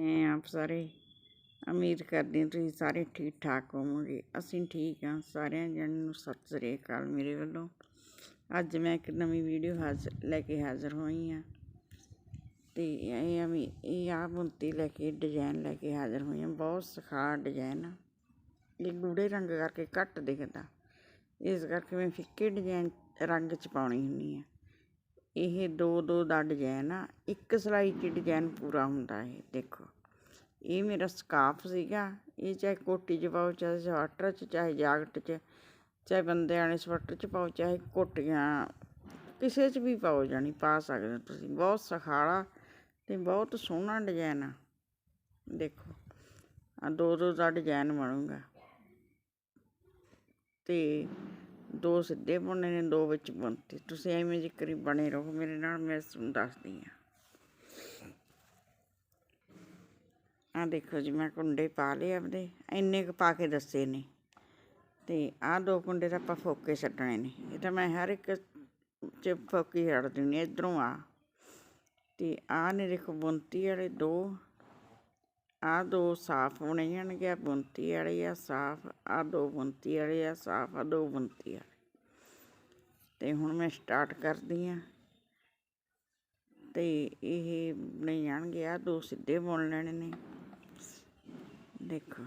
ਮੈਂ ਆਪ ਸਾਰੇ ਉਮੀਦ ਕਰਦੇ ਤੁਸੀਂ ਸਾਰੇ ਠੀਕ ਠਾਕ ਹੋਵੋਗੇ। ਅਸੀਂ ਠੀਕ ਹਾਂ। ਸਾਰਿਆਂ ਜਣਿਆਂ ਨੂੰ ਸਤਿ ਸ੍ਰੀ ਅਕਾਲ ਮੇਰੇ ਵੱਲੋਂ। ਅੱਜ ਮੈਂ ਇੱਕ ਨਵੀਂ ਵੀਡੀਓ ਹਾਜ਼ਰ ਲੈ ਕੇ ਹਾਜ਼ਰ ਹੋਈ ਹਾਂ। ਤੇ ਇਹ ਵੀ, ਇਹ ਆ ਬੁੰਤੀ ਲੈ ਕੇ, ਡਿਜ਼ਾਈਨ ਲੈ ਕੇ ਹਾਜ਼ਰ ਹੋਈ ਹਾਂ। ਬਹੁਤ ਸਖਾ ਡਿਜ਼ਾਈਨ ਆ। ਇਹ ਗੂੜੇ ਰੰਗ ਕਰਕੇ ਘੱਟ ਦਿਖਦਾ। ਇਸ ਕਰਕੇ ਮੈਂ ਫਿੱਕੇ ਡਿਜ਼ਾਈਨ ਰੰਗ ਚ ਪਾਉਣੀ ਹੁੰਦੀ ਆ ਇਹ ਦੋ ਦੋ ਦਾ ਡਿਜ਼ਾਇਨ ਆ ਇੱਕ ਸਿਲਾਈ 'ਚ ਡਿਜ਼ਾਇਨ ਪੂਰਾ ਹੁੰਦਾ ਇਹ, ਦੇਖੋ। ਇਹ ਮੇਰਾ ਸਕਾਫ ਸੀਗਾ, ਇਹ ਚਾਹੇ ਕੋਟੀ 'ਚ ਪਾਓ, ਚਾਹੇ ਸਵਾਟਰ 'ਚ, ਚਾਹੇ ਜਾਕਟ 'ਚ, ਚਾਹੇ ਬੰਦੇ ਵਾਲੇ ਸਵਾਟਰ 'ਚ ਪਾਓ, ਚਾਹੇ ਕੋਟੀਆਂ, ਕਿਸੇ 'ਚ ਵੀ ਪਾਓ ਜਾਣੀ, ਪਾ ਸਕਦੇ ਹੋ ਤੁਸੀਂ। ਬਹੁਤ ਸਖਾਲਾ ਤੇ ਬਹੁਤ ਸੋਹਣਾ ਡਿਜ਼ਾਈਨ ਆ। ਦੇਖੋ ਆ ਦੋ ਦੋ ਦਾ ਡਿਜ਼ਾਈਨ ਬਣੂਗਾ। ਤੇ ਦੋ ਸਿੱਧੇ ਬੁਣਨੇ ਨੇ, ਦੋ ਵਿੱਚ ਬੁਣਤੇ ਤੁਸੀਂ ਐਵੇਂ ਜਿਕਰੀ ਬਣੇ ਰਹੋ, ਮੇਰੇ ਨਾਲ ਮੈਂ ਤੁਹਾਨੂੰ ਦੱਸਦੀ ਆ ਆ ਦੇਖੋ ਜੀ, ਮੈਂ ਕੁੰਡੇ ਪਾ ਲਏ ਆਪਦੇ। ਇੰਨੇ ਕੁ ਪਾ ਕੇ ਦੱਸੇ ਨੇ। ਤੇ ਆ ਦੋ ਕੁੰਡੇ ਤਾਂ ਆਪਾਂ ਫੋਕੇ ਛੱਡਣੇ ਨੇ। ਇਹ ਤਾਂ ਮੈਂ ਹਰ ਇੱਕ ਚ ਫੋਕੀ ਛੱਡ ਦਿੰਦੀ ਇਧਰੋਂ ਆ। ਤੇ ਆ ਨੇ ਦੇਖੋ ਬੁੰਤੀ ਵਾਲੇ ਦੋ। ਆ ਦੋ ਸਾਫ਼ ਹੋਣੇ ਜਾਣਗੇ, ਆ ਬੁੰਤੀ ਵਾਲੇ ਆ ਸਾਫ਼, ਆ ਦੋ ਬੁੰਤੀ ਵਾਲੇ ਆ ਸਾਫ਼, ਆ ਦੋ ਬੁੰਤੀ ਵਾਲੇ। ਤੇ ਹੁਣ ਮੈਂ ਸਟਾਰਟ ਕਰਦੀ ਆ। ਤੇ ਇਹ ਬਣੇ ਜਾਣਗੇ, ਆ ਦੋ ਸਿੱਧੇ ਬੁਣ ਲੈਣੇ ਨੇ। ਦੇਖੋ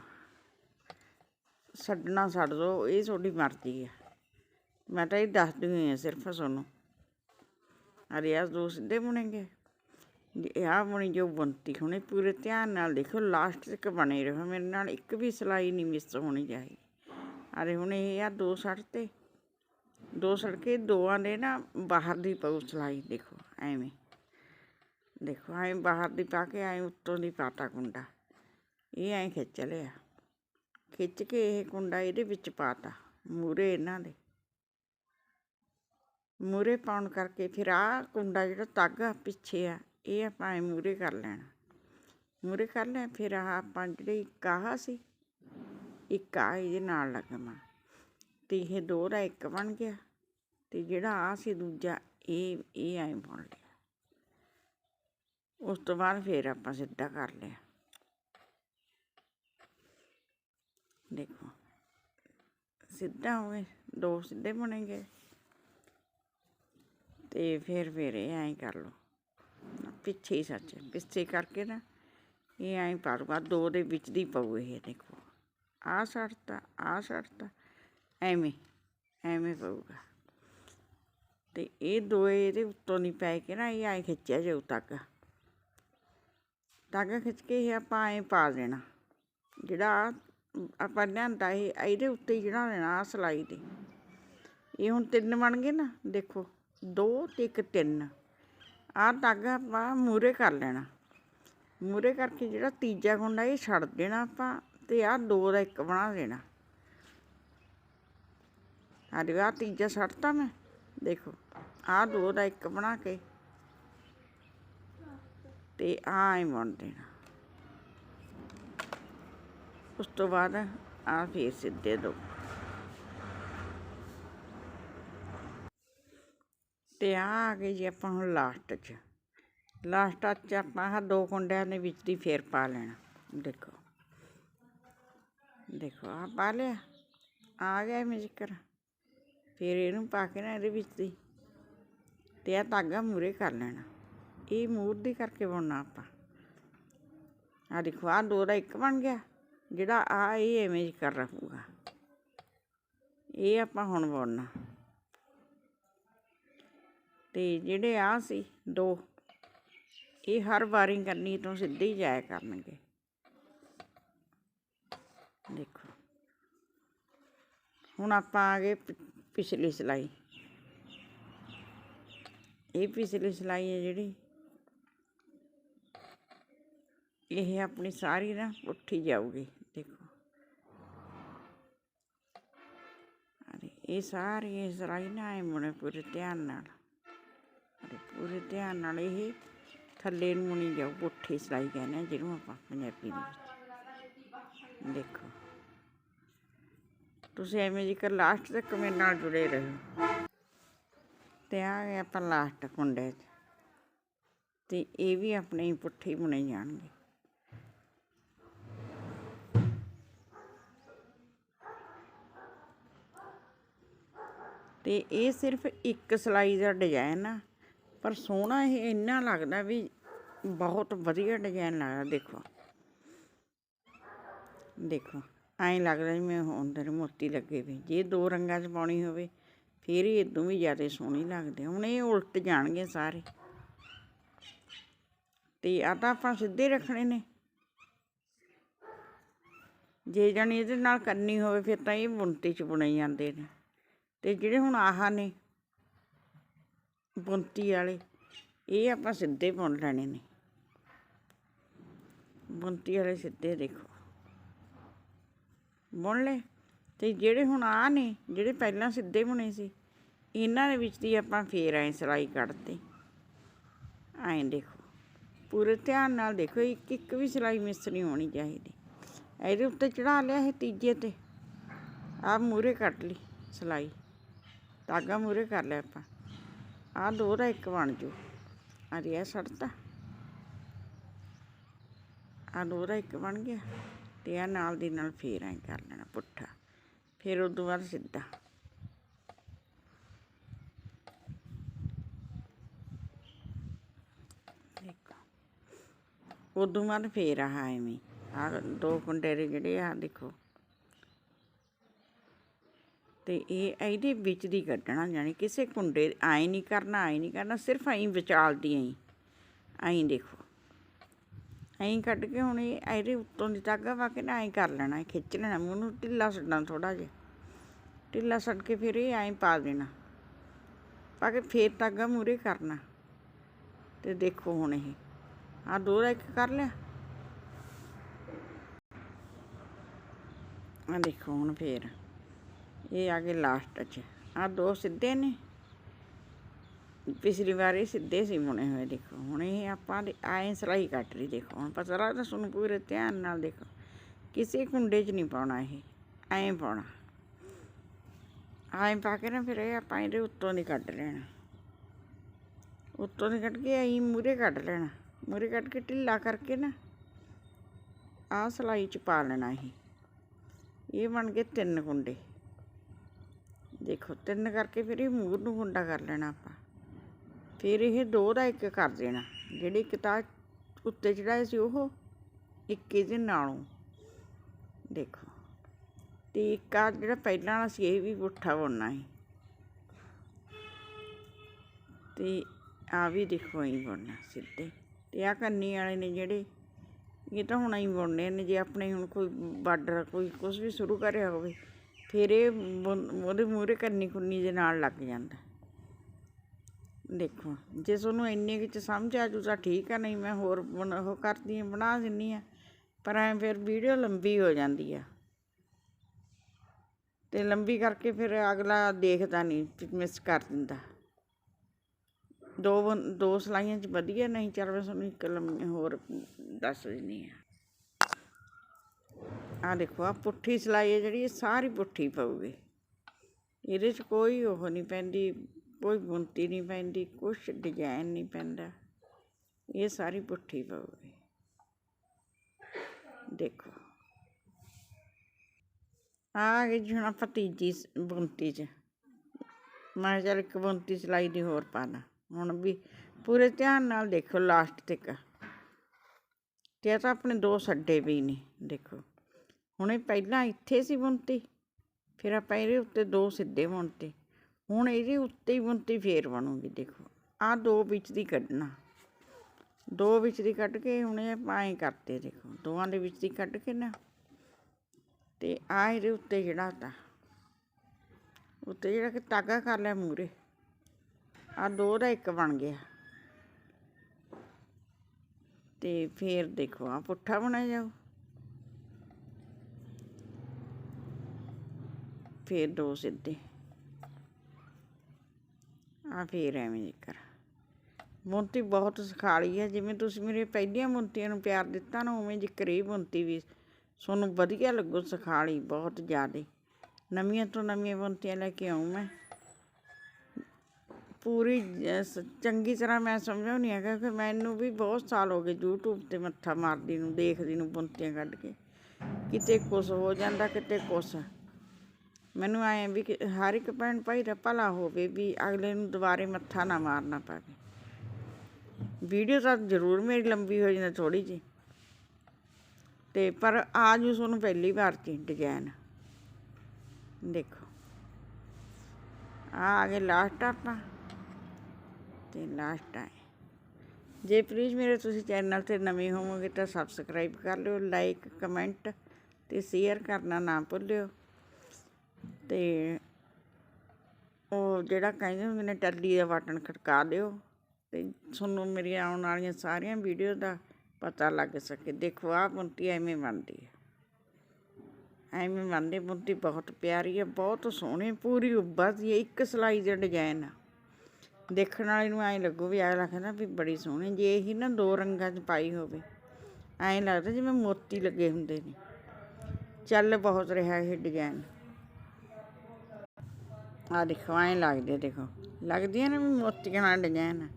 ਛੱਡਣਾ ਛੱਡ ਦੋ, ਇਹ ਤੁਹਾਡੀ ਮਰਜ਼ੀ ਆ। ਮੈਂ ਤਾਂ ਇਹ ਦੱਸਦੀ ਹੋਈ ਆ ਸਿਰਫ ਤੁਹਾਨੂੰ। ਅਰੇ ਆ ਦੋ ਸਿੱਧੇ ਬੁਣੇਗੇ। ਆਹ ਆ ਬਣੀ ਜੋ ਬੁਣਤੀ ਹੁਣੇ, ਪੂਰੇ ਧਿਆਨ ਨਾਲ ਦੇਖੋ ਲਾਸਟ ਤੱਕ ਬਣੇ ਰਹੋ। ਮੇਰੇ ਨਾਲ ਇੱਕ ਵੀ ਸਲਾਈ ਨਹੀਂ ਮਿਸ ਹੋਣੀ ਚਾਹੀਦੀ। ਅਰੇ ਹੁਣ ਇਹ ਆ ਦੋ ਸੜ ਤੇ। ਦੋ ਸੜਕੇ ਦੋਆਂ ਦੇ ਨਾ ਬਾਹਰ ਦੀ ਪਊ ਸਲਾਈ ਦੇਖੋ, ਐਵੇਂ। ਦੇਖੋ ਐਂ ਬਾਹਰ ਦੀ ਪਾ ਕੇ ਐਂ ਉੱਤੋਂ ਦੀ ਪਾਤਾ ਕੁੰਡਾ। ਇਹ ਐਂ ਖਿੱਚ ਲਿਆ। ਖਿੱਚ ਕੇ ਇਹ ਕੁੰਡਾ ਇਹਦੇ ਵਿੱਚ ਪਾਤਾ, ਮੂਰੇ ਇਹਨਾਂ ਦੇ। ਮੂਰੇ ਪਾਉਣ ਕਰਕੇ ਫਿਰ ਆ ਕੁੰਡਾ ਜਿਹੜਾ ਤਾਗਾ ਪਿੱਛੇ ਆ ਇਹ ਆਪਾਂ ਐ ਮੂਰੇ ਕਰ ਲੈਣਾ। ਮੂਰੇ ਕਰ ਲੈ, ਫਿਰ ਆਹ ਆਪਾਂ ਜਿਹੜੇ ਇੱਕ ਆਹ ਸੀ, ਇੱਕ ਆਹ ਇਹਦੇ ਨਾਲ ਲੱਗਣਾ। ਤੇ ਇਹ ਦੋ ਦਾ ਇੱਕ ਬਣ ਗਿਆ, ਤੇ ਜਿਹੜਾ ਆ ਸੀ ਦੂਜਾ, ਇਹ ਇਹ ਐਂ ਬਣ ਲਿਆ ਉਸ ਤੋਂ ਬਾਅਦ ਫਿਰ ਆਪਾਂ ਸਿੱਧਾ ਕਰ ਲਿਆ। ਦੇਖੋ, ਸਿੱਧਾ ਹੋਵੇ ਦੋ ਸਿੱਧੇ ਬਣेंगे ਤੇ ਫਿਰ ਫਿਰ ਇਹ ਐਂ ਕਰ ਲਓ। ਪਿੱਛੇ ਹੀ ਸੱਚ, ਪਿੱਛੇ ਕਰਕੇ ਨਾ, ਇਹ ਐਂ ਪਾਰੂਗਾ ਦੋ ਦੇ ਵਿੱਚ ਦੀ ਪਊ ਇਹ, ਦੇਖੋ। ਆ ਸੜਤਾ ਆ ਸੜਤਾ ਐਵੇਂ ਐਵੇਂ ਪਊਗਾ। ਤੇ ਇਹ ਦੋਏ ਇਹਦੇ ਉੱਤੋਂ ਨਹੀਂ ਪੈ ਕੇ ਨਾ, ਇਹ ਐਂ ਖਿੱਚਿਆ ਜਾਊ ਤੱਕ। ਧਾਗਾ ਖਿੱਚ ਕੇ ਇਹ ਆਪਾਂ ਐਂ ਪਾ ਦੇਣਾ। ਜਿਹੜਾ ਆਪਾਂ ਲਿਆਂਦਾ ਇਹ, ਇਹਦੇ ਉੱਤੇ ਹੀ ਜਿਹੜਾ ਲੈਣਾ ਆ ਸਲਾਈ ਤੇ। ਇਹ ਹੁਣ ਤਿੰਨ ਬਣ ਗਏ ਨਾ, ਦੇਖੋ, ਦੋ ਤੇ ਇੱਕ ਤਿੰਨ। ਆਹ ਧਾਗਾ ਆਪਾਂ ਮੂਰੇ ਕਰ ਲੈਣਾ। ਮੂਰੇ ਕਰਕੇ ਜਿਹੜਾ ਤੀਜਾ ਗੁੰਡਾ ਇਹ ਛੱਡ ਦੇਣਾ ਆਪਾਂ ਤੇ ਆਹ ਦੋ ਦਾ ਇੱਕ ਬਣਾ ਦੇਣਾ। ਆਹ ਆ ਤੀਜਾ ਛੱਡਤਾ ਮੈਂ। ਦੇਖੋ, ਆਹ ਦੋ ਦਾ ਇੱਕ ਬਣਾ ਕੇ ਤੇ ਆਹ ਹੀ ਬਣ ਦੇਣਾ। ਉਸ ਤੋਂ ਬਾਅਦ ਆ ਫੇਰ ਸਿੱਧੇ ਦੋ। ਤੇ ਆ ਆ ਗਏ ਜੀ ਆਪਾਂ ਹੁਣ ਲਾਸਟ 'ਚ। ਲਾਸਟ 'ਚ ਆਪਾਂ ਆਹ ਦੋ ਕੁੰਡਿਆਂ ਦੇ ਵਿੱਚ ਦੀ ਫੇਰ ਪਾ ਲੈਣਾ। ਦੇਖੋ। ਦੇਖੋ ਆ ਪਾ ਲਿਆ। ਆ ਗਿਆ ਮੈਂ ਜ਼ਿਕਰ ਫਿਰ ਇਹਨੂੰ ਪਾ ਕੇ ਨਾ ਇਹਦੇ ਵਿੱਚ ਦੀ ਤੇ ਆ ਧਾਗਾ ਮੂਰੇ ਕਰ ਲੈਣਾ। ਇਹ ਮੂਰ ਦੀ ਕਰਕੇ ਬੁਣਨਾ ਆਪਾਂ। ਆ ਦੇਖੋ ਆ ਦੋ ਦਾ ਇੱਕ ਬਣ ਗਿਆ। ਜਿਹੜਾ ਆ ਇਹ ਇਮੇਜ ਕਰ ਰਹੂਗਾ। ਇਹ ਆਪਾਂ ਹੁਣ ਬਣਨਾ। ਤੇ ਜਿਹੜੇ ਆ ਸੀ ਦੋ, ਇਹ ਹਰ ਵਾਰੀ ਕਰਨੀ ਤੋਂ ਸਿੱਧੇ ਹੀ ਜਾਇਆ ਕਰਨਗੇ। ਦੇਖੋ। ਹੁਣ ਆਪਾਂ ਆ ਗਏ ਪਿਛਲੀ ਸਲਾਈ। ਇਹ ਪਿਛਲੀ ਸਲਾਈ ਹੈ ਜਿਹੜੀ। ਇਹ ਆਪਣੀ ਸਾਰੀ ਨਾ ਉੱਠੀ ਜਾਊਗੀ, ਦੇਖੋ। ਅਰੇ, ਇਹ ਸਾਰੀ ਇਹ ਸਲਾਈ ਨਾ ਆਏ ਮੁਣੇ ਪੂਰੇ ਧਿਆਨ ਨਾਲ। ਪੂਰੇ ਧਿਆਨ ਨਾਲ ਇਹ ਥੱਲੇ ਨੂੰ ਨਹੀਂ ਜਾਓ ਪੁੱਠੀ ਸਿਲਾਈ ਕਹਿੰਦੇ ਆ ਜਿਹਨੂੰ ਆਪਾਂ ਪੰਜਾਬੀ ਵਿੱਚ। ਦੇਖੋ। ਤੁਸੀਂ ਐਵੇਂ ਜੇਕਰ ਲਾਸਟ ਤੱਕ ਮੇਰੇ ਨਾਲ ਜੁੜੇ ਰਹੇ। ਤੇ ਆ ਗਿਆ ਆਪਾਂ ਲਾਸਟ ਕੁੰਡੇ ਤੇ। ਇਹ ਵੀ ਆਪਣੇ ਹੀ ਪੁੱਠੇ ਬੁਣੇ ਜਾਣਗੇ। ਤੇ ਇਹ ਸਿਰਫ ਇੱਕ ਸਲਾਈ ਦਾ ਡਿਜ਼ਾਈਨ ਆ। ਪਰ ਸੋਹਣਾ ਇਹ ਇੰਨਾ ਲੱਗਦਾ ਵੀ ਬਹੁਤ ਵਧੀਆ ਡਿਜ਼ਾਈਨ ਲੱਗਦਾ, ਦੇਖੋ। ਦੇਖੋ, ਐਂ ਲੱਗਦਾ ਜਿਵੇਂ ਉਹ ਅੰਦਰ ਮੋਤੀ ਲੱਗੇ ਵੀ। ਜੇ ਦੋ ਰੰਗਾਂ 'ਚ ਪਾਉਣੀ ਹੋਵੇ, ਫਿਰ ਇਹ ਇਦੋਂ ਵੀ ਜ਼ਿਆਦਾ ਸੋਹਣੀ ਲੱਗਦੇ ਹੁਣ ਇਹ ਉਲਟ ਜਾਣਗੇ ਸਾਰੇ। ਤੇ ਆ ਤਾਂ ਆਪਾਂ ਸਿੱਧੇ ਰੱਖਣੇ ਨੇ। ਜੇ ਜਾਣੀ ਇਹਦੇ ਨਾਲ ਕਰਨੀ ਹੋਵੇ, ਫਿਰ ਤਾਂ ਇਹ ਬੁਣਤੀ 'ਚ ਬੁਣੇ ਜਾਂਦੇ ਨੇ। ਤੇ ਜਿਹੜੇ ਹੁਣ ਆਹਾ ਨੇ ਬੁਣਤੀ ਵਾਲੇ। ਇਹ ਆਪਾਂ ਸਿੱਧੇ ਬੁਣ ਲੈਣੇ ਨੇ। ਬੁਣਤੀ ਵਾਲੇ ਸਿੱਧੇ ਦੇਖੋ। ਬੁਣ ਲੈ ਤੇ ਜਿਹੜੇ ਹੁਣ ਆ ਨੇ, ਜਿਹੜੇ ਪਹਿਲਾਂ ਸਿੱਧੇ ਬੁਣੇ ਸੀ, ਇਹਨਾਂ ਦੇ ਵਿੱਚ ਦੀ ਆਪਾਂ ਫੇਰ ਐ ਸਿਲਾਈ ਕੱਢਤੇ। ਐਂ ਦੇਖੋ। ਪੂਰੇ ਧਿਆਨ ਨਾਲ ਦੇਖੋ, ਇੱਕ ਇੱਕ ਵੀ ਸਿਲਾਈ ਮਿਸ ਨਹੀਂ ਹੋਣੀ ਚਾਹੀਦੀ। ਇਹਦੇ ਉੱਤੇ ਚੜਾ ਲਿਆ ਇਹ ਤੀਜੇ ਤੇ। ਆ ਮੂਰੇ ਕੱਟ ਲਈ ਸਿਲਾਈ। ਤਾਗਾ ਮੂਰੇ ਕਰ ਲਿਆ ਆਪਾਂ। ਆ ਦੋ ਦਾ ਇੱਕ ਬਣ ਜੂ। ਆ ਰਿਆ ਸੜਤਾ। ਆ ਦੋ ਦਾ ਇੱਕ ਬਣ ਗਿਆ। ਤੇ ਆ ਨਾਲ ਦੀ ਨਾਲ ਫੇਰ ਐਂ ਕਰ ਲੈਣਾ ਪੁੱਠਾ। ਫਿਰ ਉਦੋਂ ਬਾਅਦ ਸਿੱਧਾ। ਦੇਖੋ। ਉਦੋਂ ਬਾਅਦ ਫੇਰ ਆ ਐਵੇਂ। ਆ ਦੋ ਕੁੰਡੇ ਜਿਹੜੇ ਆ ਦੇਖੋ। ਤੇ ਇਹ ਇਹਦੇ ਵਿੱਚ ਦੀ ਕੱਢਣਾ, ਯਾਨੀ ਕਿਸੇ ਕੁੰਡੇ ਐਂ ਨਹੀਂ ਕਰਨਾ ਐਂ ਨਹੀਂ ਕਰਨਾ, ਸਿਰਫ ਐਂ ਵਿਚਾਲਦੀ ਐਂ ਐਂ ਦੇਖੋ। ਐਂ ਕੱਢ ਕੇ ਹੁਣ ਇਹ ਇਹਦੇ ਉੱਤੋਂ ਦੀ ਧਾਗਾ ਪਾ ਕੇ ਨਾ ਐਂ ਕਰ ਲੈਣਾ ਐਂ ਖਿੱਚ ਲੈਣਾ, ਮੂੰਹ ਨੂੰ ਢਿੱਲਾ ਛੱਡਣਾ ਥੋੜਾ ਜਿਹਾ। ਢਿੱਲਾ ਛੱਡ ਕੇ ਫਿਰ ਇਹ ਐਂ ਪਾ ਦੇਣਾ। ਪਾ ਕੇ ਫੇਰ ਧਾਗਾ ਮੂਰੇ ਕਰਨਾ। ਤੇ ਦੇਖੋ ਹੁਣ ਇਹ। ਆ ਦੋ ਦਾ ਇੱਕ ਕਰ ਲਿਆ। ਆ ਦੇਖੋ ਹੁਣ ਫੇਰ। ਇਹ ਆ ਗਏ ਲਾਸਟ 'ਚ। ਆ ਦੋ ਸਿੱਧੇ ਨੇ। ਪਿਛਲੀ ਵਾਰ ਇਹ ਸਿੱਧੇ ਸੀ ਬੁਣੇ ਹੋਏ, ਦੇਖੋ। ਹੁਣ ਇਹ ਆਪਾਂ ਦੇ ਐਂ ਸਲਾਈ ਕੱਟ ਰਹੀ, ਦੇਖੋ। ਹੁਣ ਪਤਾ ਲੱਗਦਾ ਤੁਹਾਨੂੰ ਪੂਰੇ ਧਿਆਨ ਨਾਲ ਦੇਖੋ। ਕਿਸੇ ਕੁੰਡੇ 'ਚ ਨਹੀਂ ਪਾਉਣਾ ਇਹ। ਐਂ ਪਾਉਣਾ। ਐਂ ਪਾ ਕੇ ਨਾ ਫਿਰ ਇਹ ਆਪਾਂ ਇਹਦੇ ਉੱਤੋਂ ਦੀ ਕੱਢ ਲੈਣਾ। ਉੱਤੋਂ ਦੀ ਕੱਢ ਕੇ ਐਂ ਮੂਰੇ ਕੱਢ ਲੈਣਾ। ਮੂਰੇ ਕੱਢ ਕੇ ਢਿੱਲਾ ਕਰਕੇ ਨਾ ਆਹ ਸਲਾਈ 'ਚ ਪਾ ਲੈਣਾ ਇਹ। ਇਹ ਬਣ ਗਏ ਤਿੰਨ ਕੁੰਡੇ। ਦੇਖੋ, ਤਿੰਨ ਕਰਕੇ ਫਿਰ ਇਹ ਮੂਰ ਨੂੰ ਗੁੰਡਾ ਕਰ ਲੈਣਾ ਆਪਾਂ। ਫਿਰ ਇਹ ਦੋ ਦਾ ਇੱਕ ਕਰ ਦੇਣਾ। ਜਿਹੜੀ ਇੱਕ ਤਾਂ ਉੱਤੇ ਚੜਾਏ ਸੀ ਉਹ, ਇੱਕ ਇਹਦੇ ਨਾਲੋਂ। ਦੇਖੋ, ਤੇ ਇੱਕ ਆ ਜਿਹੜਾ ਪਹਿਲਾਂ ਵਾਲਾ ਸੀ, ਇਹ ਵੀ ਪੁੱਠਾ ਬੁਣਨਾ ਹੈ ਤੇ ਆ ਵੀ ਦੇਖੋ ਇਹ ਬੁਣਨਾ ਸਿੱਧੇ। ਤੇ ਆ ਕੰਨੀ ਵਾਲੇ ਨੇ ਜਿਹੜੇ, ਇਹ ਤਾਂ ਹੁਣ ਹੀ ਬੁਣਨੇ ਨੇ, ਜੇ ਆਪਣੇ ਹੁਣ ਕੋਈ ਬਾਰਡਰ, ਕੋਈ ਕੁਝ ਵੀ ਸ਼ੁਰੂ ਕਰਿਆ ਹੋਵੇ। ਫਿਰ ਇਹ ਬੁਣ- ਉਹਦੇ ਮੂਹਰੇ ਕੰਨੀ ਕੁੰਨੀ ਦੇ ਨਾਲ ਲੱਗ ਜਾਂਦਾ। ਦੇਖੋ, ਜੇ ਤੁਹਾਨੂੰ ਇੰਨੇ ਵਿੱਚ ਸਮਝ ਆ ਜੂ ਤਾਂ ਠੀਕ ਆ, ਨਹੀਂ ਮੈਂ ਹੋਰ ਬਣ- ਉਹ ਕਰਦੀ ਹਾਂ, ਬਣਾ ਦਿੰਨੀ ਆ ਪਰ ਐ ਫਿਰ ਵੀਡੀਓ ਲੰਬੀ ਹੋ ਜਾਂਦੀ ਆ। ਤੇ ਲੰਬੀ ਕਰਕੇ ਫਿਰ ਅਗਲਾ ਦੇਖਦਾ ਨਹੀਂ ਮਿਸ ਕਰ ਦਿੰਦਾ। ਦੋ ਬਣ- ਦੋ ਸਲਾਈਆਂ ਚ ਵਧੀਆ, ਨਹੀਂ ਚੱਲ ਮੈਂ ਤੁਹਾਨੂੰ ਇੱਕ ਲੰਮੀ ਹੋਰ ਦੱਸ ਦਿੰਨੀ ਆ। ਆ ਦੇਖੋ, ਆ ਪੁੱਠੀ ਸਿਲਾਈ ਹੈ ਜਿਹੜੀ, ਇਹ ਸਾਰੀ ਪੁੱਠੀ ਪਊਗੀ। ਇਹਦੇ 'ਚ ਕੋਈ ਉਹ ਨਹੀਂ ਪੈਂਦੀ, ਕੋਈ ਬੁਣਤੀ ਨਹੀਂ ਪੈਂਦੀ, ਕੁਛ ਡਿਜ਼ਾਈਨ ਨਹੀਂ ਪੈਂਦਾ। ਇਹ ਸਾਰੀ ਪੁੱਠੀ ਪਊਗੀ। ਦੇਖੋ। ਆ ਗਈ ਜੀ ਹੁਣ ਆਪਾਂ ਤੀਜੀ ਸ- ਬੁਣਤੀ 'ਚ। ਮੈਂ ਕਿਹਾ ਚੱਲ ਇੱਕ ਬੁਣਤੀ ਸਿਲਾਈ ਦੀ ਹੋਰ ਪਾ ਲਾ ਹੁਣ ਵੀ ਪੂਰੇ ਧਿਆਨ ਨਾਲ ਦੇਖੋ ਲਾਸਟ ਤੱਕ। ਤੇ ਇਹ ਤਾਂ ਆਪਣੇ ਦੋ ਛੱਡੇ ਵੀ ਨੇ, ਦੇਖੋ। ਹੁਣੇ ਪਹਿਲਾਂ ਇੱਥੇ ਸੀ ਬੁਣਤੀ, ਫਿਰ ਆਪਾਂ ਇਹਦੇ ਉੱਤੇ ਦੋ ਸਿੱਧੇ ਬੁਣਤੇ। ਹੁਣ ਇਹਦੇ ਉੱਤੇ ਹੀ ਬੁਣਤੀ, ਫੇਰ ਬਣੂਗੀ, ਦੇਖੋ। ਆ ਦੋ ਵਿੱਚ ਦੀ ਕੱਢਣਾ। ਦੋ ਵਿੱਚ ਦੀ ਕੱਢ ਕੇ ਹੁਣ ਇਹ ਆਪਾਂ ਕਰਤੇ, ਦੇਖੋ। ਦੋਵਾਂ ਦੇ ਵਿੱਚ ਦੀ ਕੱਢ ਕੇ ਨਾ, ਤੇ ਆ ਇਹਦੇ ਉੱਤੇ ਜਿਹੜਾ ਤਾ ਉੱਤੇ ਜਿਹੜਾ ਕਿ ਧਾਗਾ ਕਰ ਲਿਆ ਮੂਰੇ ਆ ਦੋ ਦਾ ਇੱਕ ਬਣ ਗਿਆ। ਤੇ ਫੇਰ ਦੇਖੋ ਆ ਪੁੱਠਾ ਬਣਿਆ ਜਾਓ ਫਿਰ ਦੋ ਸਿੱਧੇ। ਆ ਫਿਰ ਐਵੇਂ ਜ਼ਿਕਰ ਬੁਣਤੀ ਬਹੁਤ ਸਖਾਲੀ ਹੈ ਜਿਵੇਂ ਤੁਸੀਂ ਮੇਰੇ ਪਹਿਲੀਆਂ ਬੁਣਤੀਆਂ ਨੂੰ ਪਿਆਰ ਦਿੱਤਾ ਨਾ, ਉਵੇਂ ਜ਼ਿਕਰ ਇਹ ਬੁਣਤੀ ਵੀ ਤੁਹਾਨੂੰ ਵਧੀਆ ਲੱਗੂ ਸਖਾਲੀ, ਬਹੁਤ ਜ਼ਿਆਦੇ। ਨਵੀਆਂ ਤੋਂ ਨਵੀਆਂ ਬੁਣਤੀਆਂ ਲੈ ਕੇ ਆਉਂ ਮੈਂ। ਪੂਰੀ ਚੰਗੀ ਤਰ੍ਹਾਂ ਮੈਂ ਸਮਝਾਉਣੀ ਹੈ ਕਿ ਮੈਨੂੰ ਵੀ ਬਹੁਤ ਸਾਲ ਹੋ ਗਏ YouTube ਤੇ ਮੱਥਾ ਮਾਰਦੀ ਨੂੰ, ਦੇਖਦੀ ਨੂੰ ਬੁਣਤੀਆਂ ਕੱਢ ਕੇ। ਕਿਤੇ ਕੁਛ ਹੋ ਜਾਂਦਾ, ਕਿਤੇ ਕੁਛ। ਮੈਨੂੰ ਆਏ ਵੀ ਕਿ ਹਰ ਇੱਕ ਭੈਣ ਭਾਈ ਦਾ ਭਲਾ ਹੋਵੇ ਵੀ ਅਗਲੇ ਨੂੰ ਦੁਬਾਰੇ ਮੱਥਾ ਨਾ ਮਾਰਨਾ ਪਵੇ। ਵੀਡੀਓ ਤਾਂ ਜ਼ਰੂਰ ਮੇਰੀ ਲੰਬੀ ਹੋ ਜਾਂਦੀ ਥੋੜੀ ਜੀ ਤੇ ਪਰ ਆ ਜੂ ਤੁਹਾਨੂੰ ਪਹਿਲੀ ਵਾਰ ਚ ਡਿਜ਼ਾਈਨ ਦੇਖੋ। ਆ ਆ ਗਏ ਲਾਸਟ ਆਪਾਂ। ਤੇ ਲਾਸਟ ਆਏ। ਜੇ ਪਲੀਜ਼ ਮੇਰੇ ਤੁਸੀਂ ਚੈਨਲ ਤੇ ਨਵੇਂ ਹੋਵੋਗੇ ਤਾਂ ਸਬਸਕ੍ਰਾਈਬ ਕਰ ਲਿਓ ਲਾਈਕ ਕਮੈਂਟ ਤੇ ਸ਼ੇਅਰ ਕਰਨਾ ਨਾ ਭੁੱਲਿਓ। ਤੇ ਉਹ ਜਿਹੜਾ ਕਹਿੰਦੇ ਹੁੰਦੇ ਨੇ, ਟੱਲੀ ਦਾ ਬਟਨ ਖੜਕਾ ਦਿਓ। ਅਤੇ ਤੁਹਾਨੂੰ ਮੇਰੀਆਂ ਆਉਣ ਵਾਲੀਆਂ ਸਾਰੀਆਂ ਵੀਡੀਓ ਦਾ ਪਤਾ ਲੱਗ ਸਕੇ। ਦੇਖੋ, ਆਹ ਬੁੰਤੀ ਐਵੇਂ ਬਣਦੀ ਹੈ। ਐਵੇਂ ਬਣਦੀ ਬੁੰਤੀ ਬਹੁਤ ਪਿਆਰੀ ਹੈ, ਬਹੁਤ ਸੋਹਣੀ, ਪੂਰੀ ਉੱਭਾ ਸੀ ਇੱਕ ਸਲਾਈ ਦਾ ਡਿਜ਼ਾਈਨ ਆ। ਦੇਖਣ ਵਾਲੇ ਨੂੰ ਐਂ ਲੱਗੂ ਵੀ ਅਗਲਾ ਕਹਿੰਦਾ ਵੀ ਬੜੀ ਸੋਹਣੀ ਜੇ ਇਹੀ ਨਾ ਦੋ ਰੰਗਾਂ 'ਚ ਪਾਈ ਹੋਵੇ, ਐਂ ਲੱਗਦਾ ਜਿਵੇਂ ਮੋਤੀ ਲੱਗੇ ਹੁੰਦੇ ਨੇ। ਚੱਲ ਬਹੁਤ ਰਿਹਾ ਇਹ ਡਿਜ਼ਾਈਨ ਆ ਦੇਖੋ, ਐਂ ਲੱਗਦੇ ਦੇਖੋ। ਲੱਗਦੀਆਂ ਨੇ ਵੀ ਮੋਤੀਆਂ ਨਾਲ ਡਿਜ਼ਾਈਨ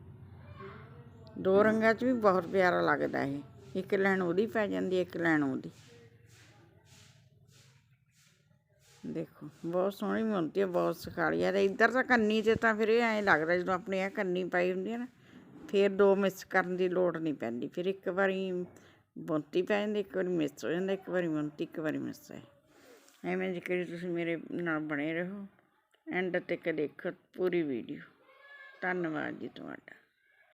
ਦੋ ਰੰਗਾਂ 'ਚ ਵੀ ਬਹੁਤ ਪਿਆਰਾ ਲੱਗਦਾ ਇਹ। ਇੱਕ ਲੈਣ ਉਹਦੀ ਪੈ ਜਾਂਦੀ, ਇੱਕ ਲੈਣ ਉਹਦੀ। ਦੇਖੋ, ਬਹੁਤ ਸੋਹਣੀ ਬੁਣਤੀ ਹੈ ਬਹੁਤ ਸਖਾਲੀ ਹੈ ਤੇ ਇੱਧਰ ਤਾਂ ਕੰਨੀ ਤੇ ਤਾਂ ਫਿਰ ਇਹ ਐਂ ਲੱਗਦਾ ਜਦੋਂ ਆਪਣੀ ਇਹ ਕੰਨੀ ਪਾਈ ਹੁੰਦੀ ਹੈ ਨਾ, ਫਿਰ ਦੋ ਮਿਸ ਕਰਨ ਦੀ ਲੋੜ ਨਹੀਂ ਪੈਂਦੀ। ਫਿਰ ਇੱਕ ਵਾਰੀ ਬੁਣਤੀ ਪੈ ਜਾਂਦੀ, ਇੱਕ ਵਾਰੀ ਮਿਸ ਹੋ ਜਾਂਦਾ, ਇੱਕ ਵਾਰੀ ਬੁਣਤੀ ਇੱਕ ਵਾਰੀ ਮਿਸ ਹੈ ਐਵੇਂ ਜਿਕਰ ਤੁਸੀਂ ਮੇਰੇ ਨਾਲ ਬਣੇ ਰਹੋ। ਐਂਡ ਤੱਕ ਦੇਖੋ ਪੂਰੀ ਵੀਡੀਓ। ਧੰਨਵਾਦ ਜੀ ਤੁਹਾਡਾ।